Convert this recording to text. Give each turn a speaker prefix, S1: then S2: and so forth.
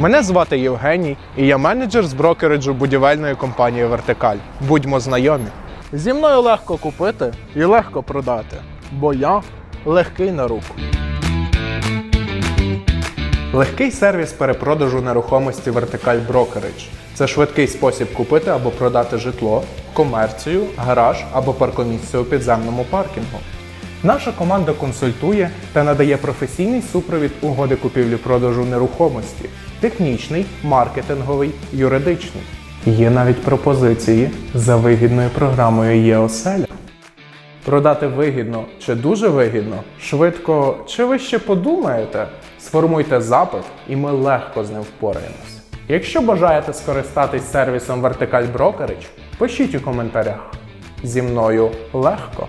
S1: Мене звати Євгеній, і я менеджер з брокериджу будівельної компанії Вертикаль. Будьмо знайомі. Зі мною легко купити і легко продати, бо я легкий на руку. Легкий сервіс перепродажу нерухомості Вертикаль Брокеридж. Це швидкий спосіб купити або продати житло, комерцію, гараж або паркомісце у підземному паркінгу. Наша команда консультує та надає професійний супровід угоди купівлі-продажу нерухомості, технічний, маркетинговий, юридичний. Є навіть пропозиції за вигідною програмою ЄОСЕЛЯ. Продати вигідно чи дуже вигідно, швидко чи ви ще подумаєте? Сформуйте запит, і ми легко з ним впораємось. Якщо бажаєте скористатись сервісом Vertical Brokerage, пишіть у коментарях. Зі мною легко.